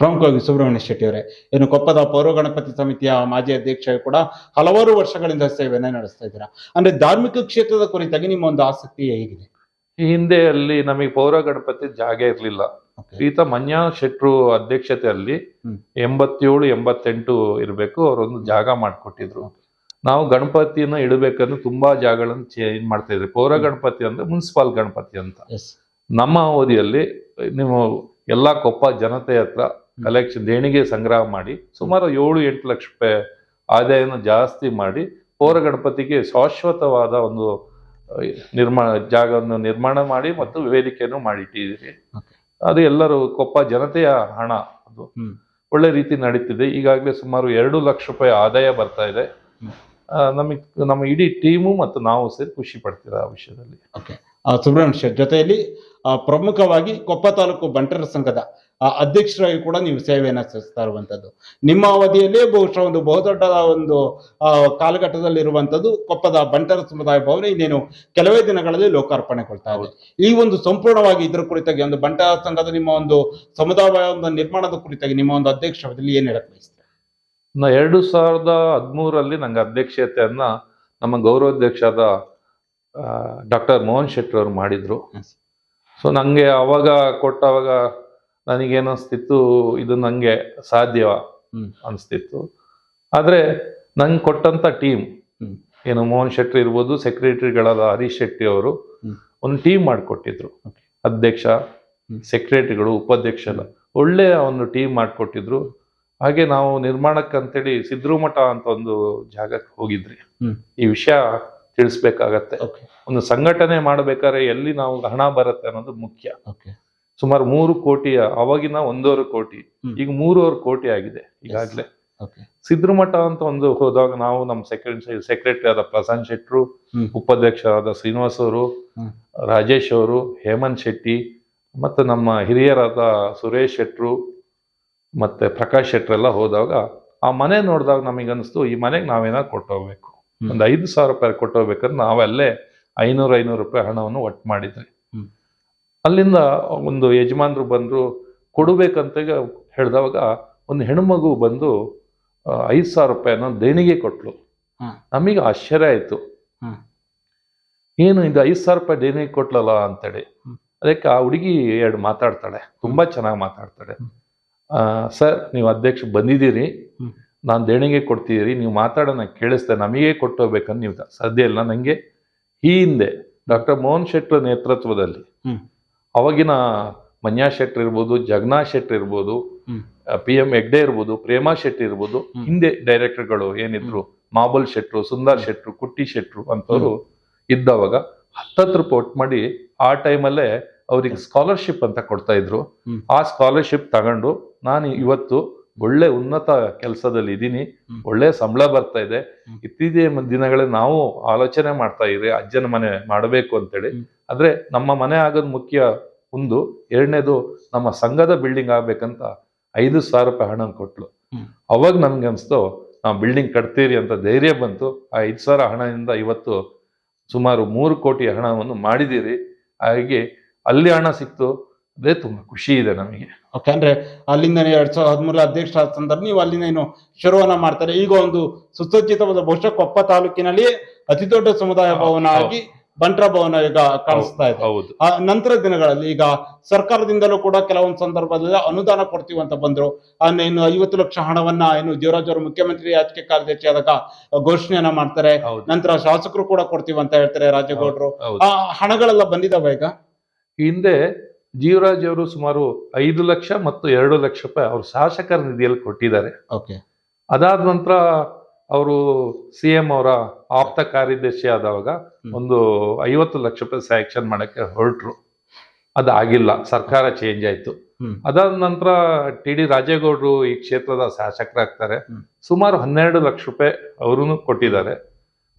ಪ್ರಮುಖವಾಗಿ ಸುಬ್ರಹ್ಮಣ್ಯ ಶೆಟ್ಟಿ ಅವರೇ ಏನು ಕೊಪ್ಪದ ಪೌರ ಗಣಪತಿ ಸಮಿತಿಯ ಮಾಜಿ ಅಧ್ಯಕ್ಷ ಕೂಡ ಹಲವಾರು ವರ್ಷಗಳಿಂದ ಸೇವೆಯನ್ನ ನಡೆಸ್ತಾ ಇದ್ದೀರಾ? ಅಂದ್ರೆ ಧಾರ್ಮಿಕ ಕ್ಷೇತ್ರದ ಕುರಿತಾಗಿ ನಿಮ್ಮ ಒಂದು ಆಸಕ್ತಿ ಹೇಗಿದೆ? ಈ ಹಿಂದೆ ಅಲ್ಲಿ ನಮಗೆ ಪೌರ ಗಣಪತಿ ಜಾಗ ಇರಲಿಲ್ಲ. ಈತ ಮನ್ಯಾ ಶೆಟ್ರು ಅಧ್ಯಕ್ಷತೆಯಲ್ಲಿ. ಎಂಬತ್ತೇಳು ಎಂಬತ್ತೆಂಟು ಇರಬೇಕು ಅವರೊಂದು ಜಾಗ ಮಾಡಿಕೊಟ್ಟಿದ್ರು. ನಾವು ಗಣಪತಿಯನ್ನು ಇಡಬೇಕಂದ್ರೆ ತುಂಬಾ ಜಾಗಗಳನ್ನು ಚೇಂಜ್ ಮಾಡ್ತಾ ಇದ್ರಿ ಪೌರ ಗಣಪತಿ ಅಂದ್ರೆ ಮುನ್ಸಿಪಾಲ್ ಗಣಪತಿ ಅಂತ. ನಮ್ಮ ಅವಧಿಯಲ್ಲಿ ನೀವು ಎಲ್ಲಾ ಕೊಪ್ಪ ಜನತೆ ಹತ್ರ ಕಲೆಕ್ಷನ್ ದೇಣಿಗೆ ಸಂಗ್ರಹ ಮಾಡಿ ಸುಮಾರು ಏಳು ಎಂಟು ಲಕ್ಷ ರೂಪಾಯಿ ಆದಾಯನ ಜಾಸ್ತಿ ಮಾಡಿ ಪೌರ ಗಣಪತಿಗೆ ಶಾಶ್ವತವಾದ ಒಂದು ನಿರ್ಮಾಣ ಜಾಗವನ್ನು ನಿರ್ಮಾಣ ಮಾಡಿ ಮತ್ತು ವೇದಿಕೆಯನ್ನು ಮಾಡಿಟ್ಟಿದ್ದೀರಿ ಅದು ಎಲ್ಲರೂ ಕೊಪ್ಪ ಜನತೆಯ ಹಣ ಅದು. ಒಳ್ಳೆ ರೀತಿ ನಡೀತಿದೆ. ಈಗಾಗಲೇ ಸುಮಾರು ಎರಡು ಲಕ್ಷ ರೂಪಾಯಿ ಆದಾಯ ಬರ್ತಾ ಇದೆ. ನಮಗೆ ನಮ್ಮ ಇಡೀ ಟೀಮು ಮತ್ತು ನಾವು ಸೇರಿ ಖುಷಿ ಪಡ್ತೀವಿ ಆ ವಿಷಯದಲ್ಲಿ. ಓಕೆ. ಸುಬ್ರಹ್ಮಣ್ಯ ಶೆಟ್ ಜೊತೆಯಲ್ಲಿ ಪ್ರಮುಖವಾಗಿ ಕೊಪ್ಪ ತಾಲೂಕು ಬಂಟರ ಸಂಘದ ಅಧ್ಯಕ್ಷರಾಗಿ ಕೂಡ ನೀವು ಸೇವೆಯನ್ನು ಸಲ್ಲಿಸ್ತಾ ಇರುವಂತದ್ದು ನಿಮ್ಮ ಅವಧಿಯಲ್ಲೇ ಬಹುಶಃ ಒಂದು ಬಹುದೊಡ್ಡ ಒಂದು ಆ, ಕಾಲಘಟ್ಟದಲ್ಲಿರುವಂತದ್ದು ಕೊಪ್ಪದ ಬಂಟರ ಸಮುದಾಯ ಭವನ ಇನ್ನೇನು ಕೆಲವೇ ದಿನಗಳಲ್ಲಿ ಲೋಕಾರ್ಪಣೆಗೊಳ್ತಾ ಇದೆ. ಈ ಒಂದು ಸಂಪೂರ್ಣವಾಗಿ ಇದರ ಕುರಿತಾಗಿ ಒಂದು ಬಂಟರ ಸಂಘದ ನಿಮ್ಮ ಒಂದು ಸಮುದಾಯ ನಿರ್ಮಾಣದ ಕುರಿತಾಗಿ ನಿಮ್ಮ ಒಂದು ಅಧ್ಯಕ್ಷ ಅವಧಿಯಲ್ಲಿ ಏನ್ ಹೇಳಕ್ ನಾ ಎರಡು ಸಾವಿರದ ಹದಿಮೂರಲ್ಲಿ ನಂಗೆ ಅಧ್ಯಕ್ಷತೆಯನ್ನು ನಮ್ಮ ಗೌರವಾಧ್ಯಕ್ಷರಾದ ಡಾಕ್ಟರ್ ಮೋಹನ್ ಶೆಟ್ಟಿ ಅವರು ಮಾಡಿದರು. ಸೊ ನನಗೆ ಅವಾಗ ಕೊಟ್ಟವಾಗ ನನಗೇನಿಸ್ತಿತ್ತು ಇದು ನನಗೆ ಸಾಧ್ಯ. ಅನಿಸ್ತಿತ್ತು ಆದರೆ ನಂಗೆ ಕೊಟ್ಟಂಥ ಟೀಮ್. ಏನು ಮೋಹನ್ ಶೆಟ್ಟಿ ಇರ್ಬೋದು ಸೆಕ್ರೆಟರಿಗಳಾದ ಹರೀಶ್ ಶೆಟ್ಟಿ ಅವರು ಒಂದು ಟೀಮ್ ಮಾಡಿಕೊಟ್ಟಿದ್ರು. ಅಧ್ಯಕ್ಷ. ಸೆಕ್ರೆಟರಿಗಳು ಉಪಾಧ್ಯಕ್ಷರ ಒಳ್ಳೆಯ ಒಂದು ಟೀಮ್ ಮಾಡಿಕೊಟ್ಟಿದ್ರು ಹಾಗೆ ನಾವು ನಿರ್ಮಾಣಕ್ಕೆ ಅಂತೇಳಿ ಸಿದ್ರು ಮಠ ಅಂತ ಒಂದು ಜಾಗಕ್ಕೆ ಹೋಗಿದ್ರಿ. ಈ ವಿಷಯ ತಿಳಿಸ್ಬೇಕಾಗತ್ತೆ. ಒಂದು ಸಂಘಟನೆ ಮಾಡ್ಬೇಕಾದ್ರೆ ಎಲ್ಲಿ ನಾವು ಹಣ ಬರುತ್ತೆ ಅನ್ನೋದು ಮುಖ್ಯ. ಸುಮಾರು ಮೂರು ಕೋಟಿಯ ಅವಾಗಿನ ಒಂದೂವರೆ ಕೋಟಿ ಈಗ ಮೂರುವರೆ ಕೋಟಿ ಆಗಿದೆ ಈಗಾಗಲೇ. ಸಿದ್ರು ಮಠ ಅಂತ ಒಂದು ಹೋದಾಗ ನಾವು ನಮ್ಮ ಸೆಕ್ರೆಟರಿ ಸೆಕ್ರೆಟರಿ ಆದ ಪ್ರಶಾಂತ್ ಶೆಟ್ರು. ಉಪಾಧ್ಯಕ್ಷರಾದ ಶ್ರೀನಿವಾಸ್ ಅವರು ರಾಜೇಶ್ ಅವರು ಹೇಮಂತ್ ಶೆಟ್ಟಿ ಮತ್ತು ನಮ್ಮ ಹಿರಿಯರಾದ ಸುರೇಶ್ ಶೆಟ್ರು ಮತ್ತೆ ಪ್ರಕಾಶ್ ಶೆಟ್ರೆಲ್ಲ ಹೋದಾಗ ಆ ಮನೆ ನೋಡಿದಾಗ ನಮಗನ್ನಿಸ್ತು ಈ ಮನೆಗೆ ನಾವೇನಾದ್ರು ಕೊಟ್ಟೋಗ್ಬೇಕು. ಒಂದು ಐದು ಸಾವಿರ ರೂಪಾಯಿ ಕೊಟ್ಟೋಗ್ಬೇಕಾದ್ರೆ ನಾವಲ್ಲೇ ಐನೂರು ಐನೂರು ರೂಪಾಯಿ ಹಣವನ್ನು ಒಟ್ಟು ಮಾಡಿದ್ವಿ ಅಲ್ಲಿಂದ ಒಂದು ಯಜಮಾನ್ರು ಬಂದರು ಕೊಡಬೇಕಂತ ಹೇಳಿದಾಗ ಒಂದು ಹೆಣ್ಮಗು ಬಂದು ಐದು ಸಾವಿರ ರೂಪಾಯಿನ ದೇಣಿಗೆ ಕೊಟ್ಟಲು. ನಮಗೆ ಆಶ್ಚರ್ಯ ಆಯಿತು. ಏನು ಇದು ಐದು ಸಾವಿರ ರೂಪಾಯಿ ದೇಣಿಗೆ ಕೊಟ್ಲಲ್ಲ ಅಂತೇಳಿ. ಅದಕ್ಕೆ ಆ ಹುಡುಗಿ ಎರಡು ಮಾತಾಡ್ತಾಳೆ ತುಂಬಾ ಚೆನ್ನಾಗಿ ಮಾತಾಡ್ತಾಳೆ. ಸರ್ ನೀವು ಅಧ್ಯಕ್ಷ ಬಂದಿದ್ದೀರಿ. ನಾನು ದೇಣಿಗೆ ಕೊಡ್ತಿದ್ದೀರಿ. ನೀವು ಮಾತಾಡೋಣ ಕೇಳಿಸ್ದೆ ನಮಗೆ ಕೊಟ್ಟೋಗ್ಬೇಕಂತ ನೀವು ಸಾಧ್ಯ ಇಲ್ಲ. ನನಗೆ ಈ ಹಿಂದೆ ಡಾಕ್ಟರ್ ಮೋಹನ್ ಶೆಟ್ಟರ್ ನೇತೃತ್ವದಲ್ಲಿ. ಅವಾಗಿನ ಮನ್ಯಾ ಶೆಟ್ಟರ್ ಇರ್ಬೋದು ಜಗನ್ನಾಥ್ ಶೆಟ್ಟರ್ ಇರ್ಬೋದು. ಪಿ ಎಂ ಹೆಗ್ಡೆ ಇರ್ಬೋದು ಪ್ರೇಮಾ ಶೆಟ್ಟಿ ಇರ್ಬೋದು. ಹಿಂದೆ ಡೈರೆಕ್ಟರ್ಗಳು ಏನಿದ್ರು ಮಾಬಲ್ ಶೆಟ್ರು ಸುಂದರ್ ಶೆಟ್ರು ಕುಟ್ಟಿ ಶೆಟ್ರು ಅಂತವರು ಇದ್ದವಾಗ ಹತ್ತತ್ತು ರೂಪಾಯಿ ಒಟ್ಟು ಮಾಡಿ ಆ ಟೈಮಲ್ಲೇ ಅವ್ರಿಗೆ ಸ್ಕಾಲರ್ಶಿಪ್ ಅಂತ ಕೊಡ್ತಾ ಇದ್ರು. ಆ ಸ್ಕಾಲರ್ಶಿಪ್ ತಗೊಂಡು ನಾನು ಇವತ್ತು ಒಳ್ಳೆ ಉನ್ನತ ಕೆಲಸದಲ್ಲಿ ಇದ್ದೀನಿ ಒಳ್ಳೆ ಸಂಬಳ ಬರ್ತಾ ಇದೆ. ಇತ್ತೀಚೆ ಇತ್ತೀಚಿನ ದಿನಗಳಲ್ಲಿ ನಾವು ಆಲೋಚನೆ ಮಾಡ್ತಾ ಇದ್ರೆ ಅಜ್ಜನ ಮನೆ ಮಾಡಬೇಕು ಅಂತೇಳಿ. ಆದ್ರೆ ನಮ್ಮ ಮನೆ ಆಗೋದು ಮುಖ್ಯ ಒಂದು ಎರಡನೇದು ನಮ್ಮ ಸಂಘದ ಬಿಲ್ಡಿಂಗ್ ಆಗ್ಬೇಕಂತ ಐದು ಸಾವಿರ ರೂಪಾಯಿ ಹಣ ಕೊಟ್ಲು. ಅವಾಗ ನನ್ಗೆ ಅನ್ಸ್ತು ನಾವು ಬಿಲ್ಡಿಂಗ್ ಕಟ್ತೀರಿ ಅಂತ ಧೈರ್ಯ ಬಂತು. ಆ ಐದು ಸಾವಿರ ಹಣದಿಂದ ಇವತ್ತು ಸುಮಾರು ಮೂರು ಕೋಟಿ ಹಣವನ್ನು ಮಾಡಿದ್ದೀರಿ. ಹಾಗೆ ಅಲ್ಲಿ ಹಣ ಸಿಕ್ತು. ಅದೇ ತುಂಬ ಖುಷಿ ಇದೆ ನಮಗೆ. ಓಕೆ ಅಂದ್ರೆ ಅಲ್ಲಿಂದ ಎರಡ್ ಸಾವಿರದ ಹದಿಮೂರ ಅಧ್ಯಕ್ಷ ಆದ ಸಂದರ್ಭ ನೀವು ಅಲ್ಲಿಂದ ಏನು ಶುರುವನ್ನ ಮಾಡ್ತಾರೆ. ಈಗ ಒಂದು ಸುಸಜ್ಜಿತವಾದ ಬಹುಶಃ ಕೊಪ್ಪ ತಾಲೂಕಿನಲ್ಲಿ ಅತಿ ದೊಡ್ಡ ಸಮುದಾಯ ಭವನ ಆಗಿ ಬಂಟ್ರ ಭವನ ಈಗ ಕಾಣಿಸ್ತಾ ಇದೆ. ಹೌದು. ಆ ನಂತರ ದಿನಗಳಲ್ಲಿ ಈಗ ಸರ್ಕಾರದಿಂದಲೂ ಕೂಡ ಕೆಲವೊಂದು ಸಂದರ್ಭದಲ್ಲಿ ಅನುದಾನ ಕೊಡ್ತೀವಿ ಅಂತ ಬಂದ್ರು. ಇನ್ನು ಏನು ಐವತ್ತು ಲಕ್ಷ ಹಣವನ್ನ ಏನು ದೇವರಾಜ್ ಅವರು ಮುಖ್ಯಮಂತ್ರಿ ರಾಜಕೀಯ ಕಾರ್ಯದರ್ಶಿ ಆದಾಗ ಘೋಷಣೆಯನ್ನ ಮಾಡ್ತಾರೆ. ನಂತರ ಶಾಸಕರು ಕೂಡ ಕೊಡ್ತೀವಿ ಅಂತ ಹೇಳ್ತಾರೆ ರಾಜೇಗೌಡರು ಆ ಹಣಗಳೆಲ್ಲ ಬಂದಿದಾವ ಈಗ? ಹಿಂದೆ ಜೀವರಾಜ್ ಅವರು ಸುಮಾರು ಐದು ಲಕ್ಷ ಮತ್ತು ಎರಡು ಲಕ್ಷ ರೂಪಾಯಿ ಅವರು ಶಾಸಕರ ನಿಧಿಯಲ್ಲಿ ಕೊಟ್ಟಿದ್ದಾರೆ. ಓಕೆ. ಅದಾದ ನಂತರ ಅವರು ಸಿ ಎಂ ಅವರ ಆಪ್ತ ಕಾರ್ಯದರ್ಶಿ ಆದವಾಗ ಒಂದು ಐವತ್ತು ಲಕ್ಷ ರೂಪಾಯಿ ಸ್ಯಾಂಕ್ಷನ್ ಮಾಡಕ್ಕೆ ಹೊರಟ್ರು. ಅದಾಗಿಲ್ಲ ಸರ್ಕಾರ ಚೇಂಜ್ ಆಯ್ತು. ಅದಾದ ನಂತರ ಟಿ ಡಿ ರಾಜೇಗೌಡರು ಈ ಕ್ಷೇತ್ರದ ಶಾಸಕರಾಗ್ತಾರೆ. ಸುಮಾರು ಹನ್ನೆರಡು ಲಕ್ಷ ರೂಪಾಯಿ ಅವರು ಕೊಟ್ಟಿದ್ದಾರೆ.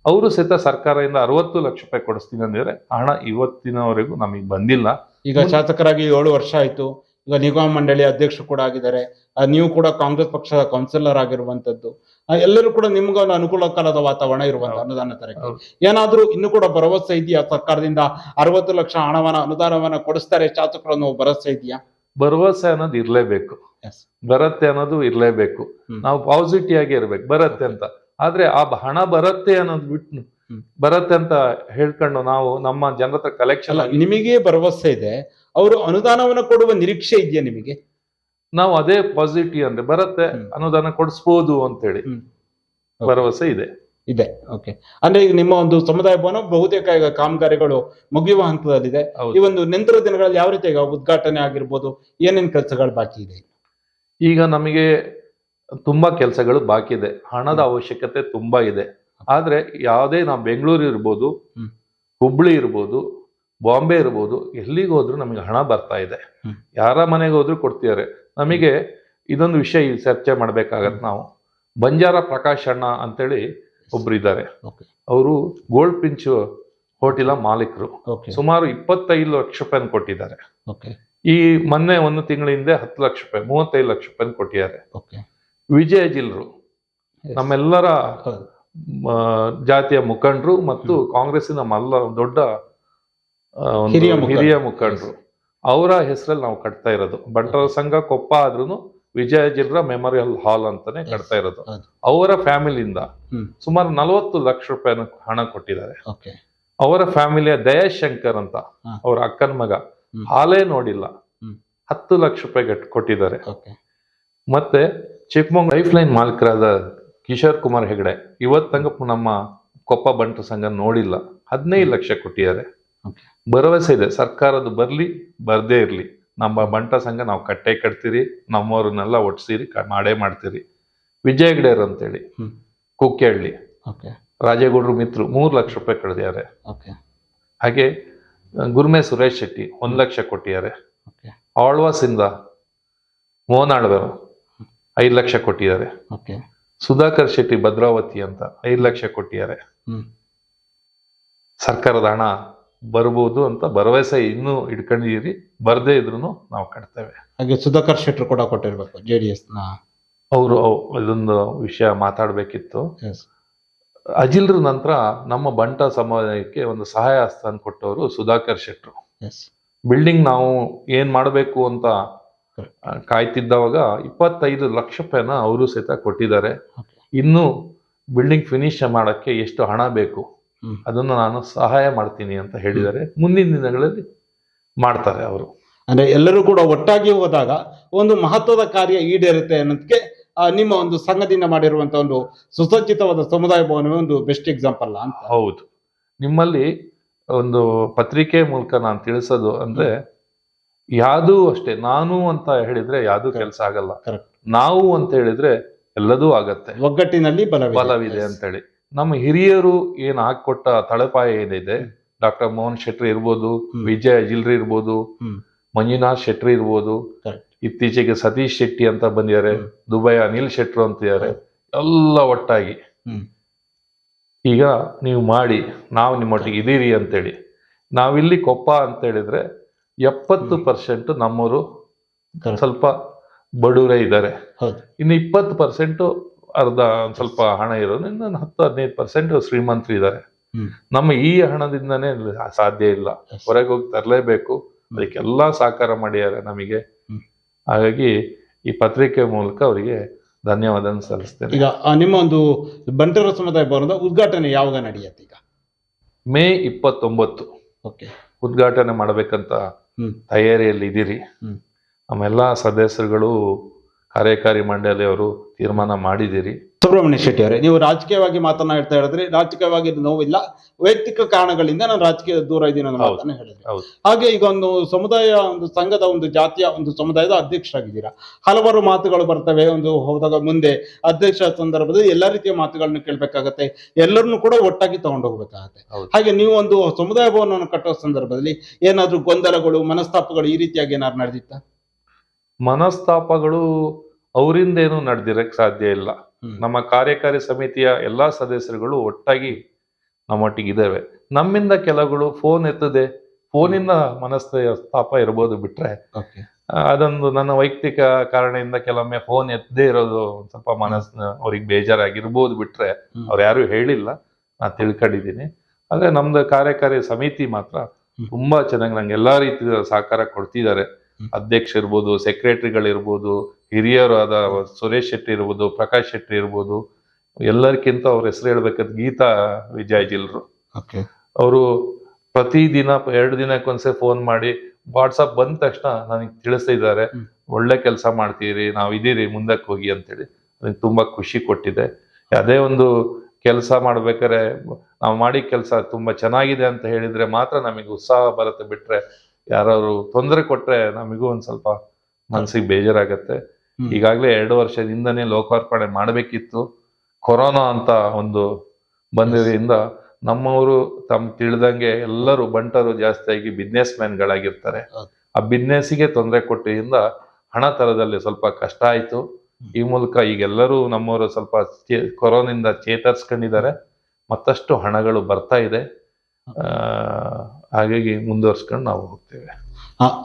ಅವರು ಸಹಿತ ಸರ್ಕಾರದಿಂದ ಅರವತ್ತು ಲಕ್ಷ ರೂಪಾಯಿ ಕೊಡಿಸ್ತೀನಿ ಅಂದಿದ್ರೆ ಹಣ ಇವತ್ತಿನವರೆಗೂ ನಮಗೆ ಬಂದಿಲ್ಲ. ಈಗ ಶಾಸಕರಾಗಿ ಏಳು ವರ್ಷ ಆಯ್ತು. ಈಗ ನಿಗಮ ಮಂಡಳಿ ಅಧ್ಯಕ್ಷರು ಕೂಡ ಆಗಿದ್ದಾರೆ. ನೀವು ಕೂಡ ಕಾಂಗ್ರೆಸ್ ಪಕ್ಷದ ಕೌನ್ಸಿಲರ್ ಆಗಿರುವಂತದ್ದು. ಎಲ್ಲರೂ ಕೂಡ ನಿಮ್ಗೆ ಒಂದು ಅನುಕೂಲಕರದ ವಾತಾವರಣ ಇರುವಂತ ಅನುದಾನ ತರಕ್ಕೆ. ಏನಾದ್ರೂ ಇನ್ನು ಕೂಡ ಭರವಸೆ ಇದೆಯಾ? ಸರ್ಕಾರದಿಂದ ಅರವತ್ತು ಲಕ್ಷ ಹಣವನ್ನ ಅನುದಾನವನ್ನ ಕೊಡಿಸ್ತಾರೆ ಶಾಸಕರು ಅನ್ನೋ ಭರವಸೆ ಇದೆಯಾ? ಭರವಸೆ ಅನ್ನೋದು ಇರ್ಲೇಬೇಕು. ಬರತ್ತೆ ಅನ್ನೋದು ಇರ್ಲೇಬೇಕು. ನಾವು ಪಾಸಿಟಿವ್ ಆಗಿ ಇರ್ಬೇಕು. ಬರತ್ತೆ ಅಂತ. ಆದ್ರೆ ಆ ಹಣ ಬರುತ್ತೆ ಅನ್ನೋದು ಬಿಟ್ಟು ಬರುತ್ತೆ ಅಂತ ಹೇಳ್ಕೊಂಡು ನಾವು ನಮ್ಮ ಜನರ ಹತ್ರ ಕಲೆಕ್ಷನ್ ನಿಮಗೆ ಭರವಸೆ ಇದೆ. ಅವರು ಅನುದಾನವನ್ನು ಕೊಡುವ ನಿರೀಕ್ಷೆ ಇದೆಯಾ ನಿಮಗೆ? ನಾವು ಅದೇ ಪಾಸಿಟಿವ್ ಅಂದ್ರೆ ಬರತ್ತೆ ಅನುದಾನ ಕೊಡಿಸ್ಬೋದು ಅಂತೇಳಿ. ಭರವಸೆ ಇದೆ. ಇದೆ. ಓಕೆ ಅಂದ್ರೆ ಈಗ ನಿಮ್ಮ ಒಂದು ಸಮುದಾಯ ಭವನ ಬಹುತೇಕ ಈಗ ಕಾಮಗಾರಿಗಳು ಮುಗಿಯುವ ಹಂತದಲ್ಲಿದೆ. ಈ ಒಂದು ನಂತರ ದಿನಗಳಲ್ಲಿ ಯಾವ ರೀತಿ ಈಗ ಉದ್ಘಾಟನೆ ಆಗಿರ್ಬೋದು? ಏನೇನು ಕೆಲಸಗಳು ಬಾಕಿ ಇದೆ? ಈಗ ನಮಗೆ ತುಂಬಾ ಕೆಲಸಗಳು ಬಾಕಿ ಇದೆ. ಹಣದ ಅವಶ್ಯಕತೆ ತುಂಬಾ ಇದೆ. ಆದ್ರೆ ಯಾವುದೇ ನಾವು ಬೆಂಗಳೂರು ಇರ್ಬೋದು. ಹುಬ್ಳಿ ಇರ್ಬೋದು ಬಾಂಬೆ ಇರ್ಬೋದು ಎಲ್ಲಿಗೆ ಹೋದ್ರು ನಮಗೆ ಹಣ ಬರ್ತಾ ಇದೆ. ಯಾರ ಮನೆಗೆ ಹೋದ್ರು ಕೊಡ್ತಿದ್ದಾರೆ. ನಮಗೆ ಇದೊಂದು ವಿಷಯ ಇಲ್ಲಿ ಚರ್ಚೆ ಮಾಡ್ಬೇಕಾಗತ್ತೆ ನಾವು. ಬಂಜಾರ ಪ್ರಕಾಶ್ ಅಣ್ಣ ಅಂತೇಳಿ ಒಬ್ರು ಇದ್ದಾರೆ. ಅವರು ಗೋಲ್ಡ್ ಪಿಂಚ್ ಹೋಟೆಲ ಮಾಲೀಕರು. ಸುಮಾರು ಇಪ್ಪತ್ತೈದು ಲಕ್ಷ ರೂಪಾಯಿ ಕೊಟ್ಟಿದ್ದಾರೆ. ಈ ಮೊನ್ನೆ ಒಂದು ತಿಂಗಳ ಹಿಂದೆ ಹತ್ತು ಲಕ್ಷ ರೂಪಾಯಿ ಮೂವತ್ತೈದು ಲಕ್ಷ ರೂಪಾಯಿ ಕೊಟ್ಟಿದ್ದಾರೆ. ವಿಜಯ ಜಿಲ್ರು ನಮ್ಮೆಲ್ಲರ ಜಾತಿಯ ಮುಖಂಡರು ಮತ್ತು ಕಾಂಗ್ರೆಸ್ಸಿನ ಮಲ್ಲ ದೊಡ್ಡ ಹಿರಿಯ ಮುಖಂಡರು. ಅವರ ಹೆಸರಲ್ಲಿ ನಾವು ಕಟ್ತಾ ಇರೋದು. ಬಂಟರ ಸಂಘ ಕೊಪ್ಪ ಆದ್ರೂ ವಿಜಯ ಜಿಲ್ರ ಮೆಮೋರಿಯಲ್ ಹಾಲ್ ಅಂತಾನೆ ಕಟ್ತಾ ಇರೋದು. ಅವರ ಫ್ಯಾಮಿಲಿಯಿಂದ. ಸುಮಾರು ನಲವತ್ತು ಲಕ್ಷ ರೂಪಾಯಿ ಹಣ ಕೊಟ್ಟಿದ್ದಾರೆ. ಅವರ ಫ್ಯಾಮಿಲಿಯ ದಯಾಶಂಕರ್ ಅಂತ ಅವರ ಅಕ್ಕನ ಮಗ. ಹಾಲೇ ನೋಡಿಲ್ಲ. ಹತ್ತು ಲಕ್ಷ ರೂಪಾಯಿ ಕೊಟ್ಟಿದ್ದಾರೆ. ಓಕೆ. ಮತ್ತೆ ಚಿಕ್ಕಮಂಗ್ಳೂರು ಲೈಫ್ ಲೈನ್ ಮಾಲೀಕರಾದ ಕಿಶೋರ್ ಕುಮಾರ್ ಹೆಗಡೆ ತನಕ ನಮ್ಮ ಕೊಪ್ಪ ಬಂಟ ಸಂಘ ನೋಡಿಲ್ಲ. ಹದಿನೈದು ಲಕ್ಷ ಕೊಟ್ಟಿದ್ದಾರೆ. ಭರವಸೆ ಇದೆ. ಸರ್ಕಾರದ್ದು ಬರಲಿ ಬರದೇ ಇರಲಿ. ನಮ್ಮ ಬಂಟ ಸಂಘ ನಾವು ಕಟ್ಟೆ ಕಟ್ತೀರಿ ನಮ್ಮವ್ರನ್ನೆಲ್ಲ ಒಟ್ಸಿರಿ ಕ- ಮಾಡೇ ಮಾಡ್ತೀರಿ. ವಿಜಯ ಹೆಗ್ಡೆಯರು ಅಂತೇಳಿ. ಓಕೆ. ರಾಜೇಗೌಡರು ಮಿತ್ರು ಮೂರು ಲಕ್ಷ ರೂಪಾಯಿ ಕಳೆದಿದ್ದಾರೆ. ಓಕೆ. ಹಾಗೆ ಗುರುಮೆ ಸುರೇಶ್ ಶೆಟ್ಟಿ ಒಂದು ಲಕ್ಷ ಕೊಟ್ಟಿದ್ದಾರೆ. ಓಕೆ. ಆಳ್ವಾಸಿಂದ ಮೋಹನ್ ಆಳ್ವರು. ಐದು ಲಕ್ಷ ಕೊಟ್ಟಿದ್ದಾರೆ. ಓಕೆ. ಸುಧಾಕರ್ ಶೆಟ್ಟಿ ಭದ್ರಾವತಿ ಅಂತ ಐದು ಲಕ್ಷ ಕೊಟ್ಟಿದ್ದಾರೆ. ಸರ್ಕಾರದ ಹಣ ಬರ್ಬೋದು ಅಂತ ಭರವಸೆ ಇನ್ನೂ ಇಟ್ಕೊಂಡಿದ್ದೀರಿ. ಬರದೇ ಇದ್ರು ನಾವು ಕಟ್ತೇವೆ. ಹಾಗೆ ಸುಧಾಕರ್ ಶೆಟ್ಟರು ಕೂಡ ಕೊಟ್ಟಿರ್ಬೇಕು ಜೆ ಡಿ ಎಸ್ನ. ನ ಅವರು ಇದೊಂದು ವಿಷಯ ಮಾತಾಡಬೇಕಿತ್ತು. ಅಜಿಲ್ರ ನಂತರ ನಮ್ಮ ಬಂಟ ಸಮುದಾಯಕ್ಕೆ ಒಂದು ಸಹಾಯ ಹಸ್ತ ಕೊಟ್ಟವರು ಸುಧಾಕರ್ ಶೆಟ್ಟರು ಬಿಲ್ಡಿಂಗ್ ನಾವು ಏನ್ ಮಾಡಬೇಕು ಅಂತ ಕಾಯ್ತಿದ್ದವಾಗ ಇಪ್ಪತ್ತೈದು ಲಕ್ಷ ರೂಪಾಯಿನ ಅವರು ಸಹಿತ ಕೊಟ್ಟಿದ್ದಾರೆ. ಇನ್ನು ಬಿಲ್ಡಿಂಗ್ ಫಿನಿಶ್ ಮಾಡೋಕ್ಕೆ ಎಷ್ಟು ಹಣ ಬೇಕು? ಅದನ್ನು ನಾನು ಸಹಾಯ ಮಾಡ್ತೀನಿ ಅಂತ ಹೇಳಿದ್ದಾರೆ. ಮುಂದಿನ ದಿನಗಳಲ್ಲಿ ಮಾಡ್ತಾರೆ ಅವರು. ಅಂದ್ರೆ ಎಲ್ಲರೂ ಕೂಡ ಒಟ್ಟಾಗಿ ಹೋದಾಗ ಒಂದು ಮಹತ್ವದ ಕಾರ್ಯ ಈಡೇರುತ್ತೆ ಅನ್ನೋದಕ್ಕೆ ನಿಮ್ಮ ಒಂದು ಸಂಘದಿಂದ ಮಾಡಿರುವಂತಹ ಒಂದು ಸುಸಜ್ಜಿತವಾದ ಸಮುದಾಯ ಭವನವೇ ಒಂದು ಬೆಸ್ಟ್ ಎಕ್ಸಾಂಪಲ್ ಅಂತ. ಹೌದು. ನಿಮ್ಮಲ್ಲಿ ಒಂದು ಪತ್ರಿಕೆ ಮೂಲಕ ನಾನು ತಿಳಿಸೋದು ಅಂದ್ರೆ ಯಾವ್ದೂ ಅಷ್ಟೇ ನಾನು ಅಂತ ಹೇಳಿದ್ರೆ ಯಾವುದು ಕೆಲಸ ಆಗಲ್ಲ. ನಾವು ಅಂತ ಹೇಳಿದ್ರೆ ಎಲ್ಲದೂ ಆಗತ್ತೆ. ಒಗ್ಗಟ್ಟಿನಲ್ಲಿ ಬಲವಿದೆ. ಅಂತ ಹೇಳಿ ನಮ್ಮ ಹಿರಿಯರು ಏನ್ ಹಾಕೊಟ್ಟ ತಳಪಾಯ ಏನಿದೆ ಡಾಕ್ಟರ್ ಮೋಹನ್ ಶೆಟ್ರಿ ಇರ್ಬೋದು. ವಿಜಯ ಜಿಲ್ರಿ ಇರ್ಬೋದು. ಮಂಜುನಾಥ್ ಶೆಟ್ರಿ ಇರ್ಬೋದು. ಇತ್ತೀಚೆಗೆ ಸತೀಶ್ ಶೆಟ್ಟಿ ಅಂತ ಬಂದಿದ್ದಾರೆ ದುಬೈ ಅನಿಲ್ ಶೆಟ್ರು ಅಂತಿದ್ದಾರೆ ಎಲ್ಲ ಒಟ್ಟಾಗಿ. ಈಗ ನೀವು ಮಾಡಿ ನಾವು ನಿಮ್ಮೊಟ್ಟಿಗೆ ಇದೀರಿ ಅಂತೇಳಿ. ನಾವಿಲ್ಲಿ ಕೊಪ್ಪ ಅಂತ ಹೇಳಿದ್ರೆ ಎಪ್ಪತ್ತು ಪರ್ಸೆಂಟ್ ನಮ್ಮವರು. ಸ್ವಲ್ಪ ಬಡವರೇ ಇದ್ದಾರೆ. ಇನ್ನು ಇಪ್ಪತ್ತು ಪರ್ಸೆಂಟ್ ಅರ್ಧ ಒಂದ್ ಸ್ವಲ್ಪ ಹಣ ಇರೋದು ಇನ್ನೊಂದು ಹತ್ತು ಹದಿನೈದು ಪರ್ಸೆಂಟ್ ಶ್ರೀಮಂತರು ಇದ್ದಾರೆ. ನಮ್ಮ ಈ ಹಣದಿಂದನೇ ಸಾಧ್ಯ ಇಲ್ಲ. ಹೊರಗೆ ಹೋಗಿ ತರಲೇಬೇಕು. ಅದಕ್ಕೆಲ್ಲ ಸಹಕಾರ ಮಾಡಿದ್ದಾರೆ ನಮಗೆ. ಹಾಗಾಗಿ ಈ ಪತ್ರಿಕೆ ಮೂಲಕ ಅವರಿಗೆ ಧನ್ಯವಾದ ಸಲ್ಲಿಸ್ತೇನೆ. ಈಗ ನಿಮ್ಮ ಒಂದು ಬಂಟರ ಸಮುದಾಯ ಭವನದ ಉದ್ಘಾಟನೆ ಯಾವಾಗ ನಡೆಯುತ್ತೆ ಈಗ? ಮೇ ಇಪ್ಪತ್ತೊಂಬತ್ತು. ಓಕೆ ಉದ್ಘಾಟನೆ ಮಾಡಬೇಕಂತ. ತಯಾರಿಯಲ್ಲಿ ಇದ್ದೀರಿ. ನಮ್ಮೆಲ್ಲ ಸದಸ್ಯರುಗಳು ಕಾರ್ಯಕಾರಿ ಮಂಡಳಿಯವರು ತೀರ್ಮಾನ ಮಾಡಿದ್ದೀರಿ. ಸುಬ್ರಹ್ಮಣ್ಯ ಶೆಟ್ಟಿ ಅವರೇ ನೀವು ರಾಜಕೀಯವಾಗಿ ಮಾತನಾಡ್ತಾ ಹೇಳಿದ್ರೆ ರಾಜಕೀಯವಾಗಿ ಇದು ನೋವಿಲ್ಲ. ವೈಯಕ್ತಿಕ ಕಾರಣಗಳಿಂದ ನಾನು ರಾಜಕೀಯ ದೂರ ಇದ್ದೀನಿ ಅನ್ನೋ ಮಾತನ್ನು ಹೇಳಿದ್ರಿ. ಹಾಗೆ ಈಗ ಒಂದು ಸಮುದಾಯ ಒಂದು ಸಂಘದ ಒಂದು ಜಾತಿಯ ಒಂದು ಸಮುದಾಯದ ಅಧ್ಯಕ್ಷರಾಗಿದ್ದೀರಾ? ಹಲವಾರು ಮಾತುಗಳು ಬರ್ತವೆ ಒಂದು ಹೋದಾಗ ಮುಂದೆ. ಅಧ್ಯಕ್ಷ ಸಂದರ್ಭದಲ್ಲಿ ಎಲ್ಲ ರೀತಿಯ ಮಾತುಗಳನ್ನು ಕೇಳಬೇಕಾಗತ್ತೆ. ಎಲ್ಲರನ್ನು ಕೂಡ ಒಟ್ಟಾಗಿ ತಗೊಂಡು ಹೋಗ್ಬೇಕಾಗತ್ತೆ. ಹಾಗೆ ನೀವು ಒಂದು ಸಮುದಾಯ ಭವನವನ್ನು ಕಟ್ಟುವ ಸಂದರ್ಭದಲ್ಲಿ ಏನಾದ್ರೂ ಗೊಂದಲಗಳು ಮನಸ್ತಾಪಗಳು ಈ ರೀತಿಯಾಗಿ ಏನಾದ್ರು ನಡೆದಿತ್ತ? ಮನಸ್ತಾಪಗಳು ಅವರಿಂದ ಏನು ನಡೆದಿರಕ್ ಸಾಧ್ಯ ಇಲ್ಲ. ನಮ್ಮ ಕಾರ್ಯಕಾರಿ ಸಮಿತಿಯ ಎಲ್ಲಾ ಸದಸ್ಯರುಗಳು ಒಟ್ಟಾಗಿ ನಮ್ಮೊಟ್ಟಿಗೆ ಇದ್ದೇವೆ. ನಮ್ಮಿಂದ ಕೆಲವುಗಳು ಫೋನ್ ಎತ್ತದೆ ಫೋನಿಂದ ಮನಸ್ತಾಪ ಇರ್ಬೋದು ಬಿಟ್ರೆ ಅದೊಂದು ನನ್ನ ವೈಯಕ್ತಿಕ ಕಾರಣದಿಂದ ಕೆಲವೊಮ್ಮೆ ಫೋನ್ ಎತ್ತದೇ ಇರೋದು ಒಂದ್ ಸ್ವಲ್ಪ ಮನಸ್ ಅವ್ರಿಗೆ ಬೇಜಾರಾಗಿರ್ಬೋದು ಬಿಟ್ರೆ. ಅವ್ರು ಯಾರು ಹೇಳಿಲ್ಲ. ನಾನು ತಿಳ್ಕೊಂಡಿದ್ದೀನಿ. ಆದ್ರೆ ನಮ್ದು ಕಾರ್ಯಕಾರಿ ಸಮಿತಿ ಮಾತ್ರ ತುಂಬಾ ಚೆನ್ನಾಗಿ ನಂಗೆ ಎಲ್ಲಾ ರೀತಿಯ ಸಹಕಾರ ಕೊಡ್ತಿದ್ದಾರೆ. ಅಧ್ಯಕ್ಷ ಇರ್ಬೋದು ಸೆಕ್ರೆಟರಿಗಳಿರ್ಬೋದು ಹಿರಿಯರು ಆದ ಸುರೇಶ್ ಶೆಟ್ಟಿ ಇರ್ಬೋದು ಪ್ರಕಾಶ್ ಶೆಟ್ಟಿ ಇರ್ಬೋದು ಎಲ್ಲರಿಗಿಂತ ಅವ್ರ ಹೆಸರು ಹೇಳ್ಬೇಕಂತ ಗೀತಾ ವಿಜಯ್ ಜಿಲ್ರು ಓಕೆ. ಅವರು ಪ್ರತಿದಿನ ಎರಡು ದಿನಕ್ಕೊಂದ್ಸೆ ಫೋನ್ ಮಾಡಿ ವಾಟ್ಸಪ್ ಬಂದ ತಕ್ಷಣ ನನಗೆ ತಿಳಿಸ್ತಾ ಇದ್ದಾರೆ ಒಳ್ಳೆ ಕೆಲಸ ಮಾಡ್ತೀರಿ ನಾವು ಇದೀರಿ ಮುಂದಕ್ಕೆ ಹೋಗಿ ಅಂತೇಳಿ. ನನಗೆ ತುಂಬಾ ಖುಷಿ ಕೊಟ್ಟಿದೆ. ಅದೇ ಒಂದು ಕೆಲಸ ಮಾಡ್ಬೇಕಾದ್ರೆ ನಾವು ಮಾಡಿ ಕೆಲಸ ತುಂಬಾ ಚೆನ್ನಾಗಿದೆ ಅಂತ ಹೇಳಿದ್ರೆ ಮಾತ್ರ ನಮಗೆ ಉತ್ಸಾಹ ಬರುತ್ತೆ ಬಿಟ್ರೆ ಯಾರು ತೊಂದರೆ ಕೊಟ್ರೆ ನಮಗೂ ಒಂದ್ ಸ್ವಲ್ಪ ಮನ್ಸಿಗೆ ಬೇಜಾರಾಗತ್ತೆ. ಈಗಾಗಲೇ ಎರಡು ವರ್ಷದಿಂದನೇ ಲೋಕಾರ್ಪಣೆ ಮಾಡಬೇಕಿತ್ತು. ಕೊರೋನಾ ಅಂತ ಒಂದು ಬಂದಿದ್ದರಿಂದ ನಮ್ಮವರು ತಮ್ ತಿಳಿದಂಗೆ ಎಲ್ಲರೂ ಬಂಟರು ಜಾಸ್ತಿಯಾಗಿ ಬಿಸ್ನೆಸ್ ಮ್ಯಾನ್ಗಳಾಗಿರ್ತಾರೆ ಗಳಾಗಿರ್ತಾರೆ ಆ ಬಿಸ್ನೆಸ್ಸಿಗೆ ತೊಂದರೆ ಕೊಟ್ಟಿದ್ರಿಂದ ಹಣ ತರದಲ್ಲಿ ಸ್ವಲ್ಪ ಕಷ್ಟ ಆಯ್ತು. ಈ ಮೂಲಕ ಈಗೆಲ್ಲರೂ ನಮ್ಮವರು ಸ್ವಲ್ಪ ಚೇ- ಕೊರೋನಿಂದ ಚೇತರಿಸ್ಕೊಂಡಿದ್ದಾರೆ. ಮತ್ತಷ್ಟು ಹಣಗಳು ಬರ್ತಾ ಇದೆ. ಆ, ಹಾಗಾಗಿ ಮುಂದುವರ್ಸ್ಕೊಂಡು ನಾವು ಹೋಗ್ತೇವೆ.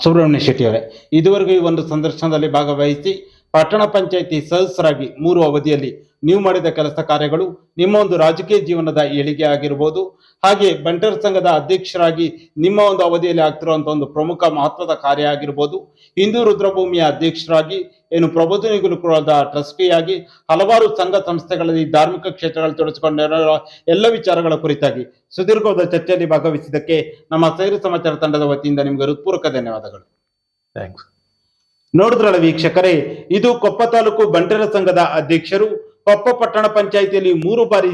ಸುಬ್ರಹ್ಮಣ್ಯ ಶೆಟ್ಟಿ ಅವರೇ ಇದುವರೆಗೂ ಈ ಒಂದು ಸಂದರ್ಶನದಲ್ಲಿ ಭಾಗವಹಿಸಿ ಪಟ್ಟಣ ಪಂಚಾಯಿತಿ ಸದಸ್ಯರಾಗಿ ಮೂರು ಅವಧಿಯಲ್ಲಿ ನೀವು ಮಾಡಿದ ಕೆಲಸ ಕಾರ್ಯಗಳು ನಿಮ್ಮ ಒಂದು ರಾಜಕೀಯ ಜೀವನದ ಏಳಿಗೆ ಆಗಿರ್ಬೋದು. ಹಾಗೆ ಬಂಟರ್ ಸಂಘದ ಅಧ್ಯಕ್ಷರಾಗಿ ನಿಮ್ಮ ಒಂದು ಅವಧಿಯಲ್ಲಿ ಆಗ್ತಿರುವಂತಹ ಒಂದು ಪ್ರಮುಖ ಮಹತ್ವದ ಕಾರ್ಯ ಆಗಿರ್ಬೋದು. ಹಿಂದೂ ರುದ್ರಭೂಮಿಯ ಅಧ್ಯಕ್ಷರಾಗಿ ಏನು ಪ್ರಬೋಧಿನಿ ಗುರುಕುಲದ ಟ್ರಸ್ಟಿಯಾಗಿ ಹಲವಾರು ಸಂಘ ಸಂಸ್ಥೆಗಳಲ್ಲಿ ಧಾರ್ಮಿಕ ಕ್ಷೇತ್ರಗಳಲ್ಲಿ ತೊಡಗಿಸಿಕೊಂಡಿರೋ ಎಲ್ಲ ವಿಚಾರಗಳ ಕುರಿತಾಗಿ ಸುದೀರ್ಘವಾದ ಚರ್ಚೆಯಲ್ಲಿ ಭಾಗವಹಿಸಿದ್ದಕ್ಕೆ ನಮ್ಮ ಸೈರು ಸಮಾಚಾರ ತಂಡದ ವತಿಯಿಂದ ನಿಮಗೆ ಹೃತ್ಪೂರ್ವಕ ಧನ್ಯವಾದಗಳು. ಥ್ಯಾಂಕ್ಸ್ ನೋಡಿದ್ರಲ್ಲ ವೀಕ್ಷಕರೇ ಇದು ಕೊಪ್ಪ ತಾಲೂಕು ಬಂಟರ ಸಂಘದ ಅಧ್ಯಕ್ಷರು ಕೊಪ್ಪ ಪಟ್ಟಣ ಪಂಚಾಯಿತಿಯಲ್ಲಿ ಮೂರು ಬಾರಿ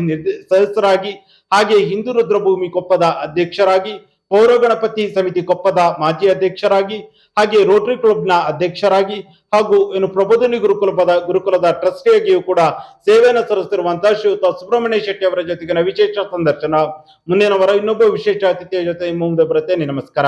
ಸದಸ್ಯರಾಗಿ, ಹಾಗೆ ಹಿಂದೂ ರುದ್ರಭೂಮಿ ಕೊಪ್ಪದ ಅಧ್ಯಕ್ಷರಾಗಿ, ಪೌರ ಗಣಪತಿ ಸಮಿತಿ ಕೊಪ್ಪದ ಮಾಜಿ ಅಧ್ಯಕ್ಷರಾಗಿ, ಹಾಗೆ ರೋಟರಿ ಕ್ಲಬ್ನ ಅಧ್ಯಕ್ಷರಾಗಿ, ಹಾಗೂ ಏನು ಪ್ರಬೋಧನಿ ಗುರುಕುಲದ ಗುರುಕುಲದ ಟ್ರಸ್ಟಿಯಾಗಿಯೂ ಕೂಡ ಸೇವೆಯನ್ನು ಸಲ್ಲಿಸುತ್ತಿರುವಂತಹ ಶ್ರೀಯುತ ಸುಬ್ರಹ್ಮಣ್ಯ ಶೆಟ್ಟಿ ಅವರ ಜೊತೆಗಿನ ವಿಶೇಷ ಸಂದರ್ಶನ. ಮುಂದಿನ ವಾರ ಇನ್ನೊಬ್ಬ ವಿಶೇಷ ಅತಿಥಿಯ ಜೊತೆ ಮುಂದೆ ಬರುತ್ತೇನೆ. ನಮಸ್ಕಾರ.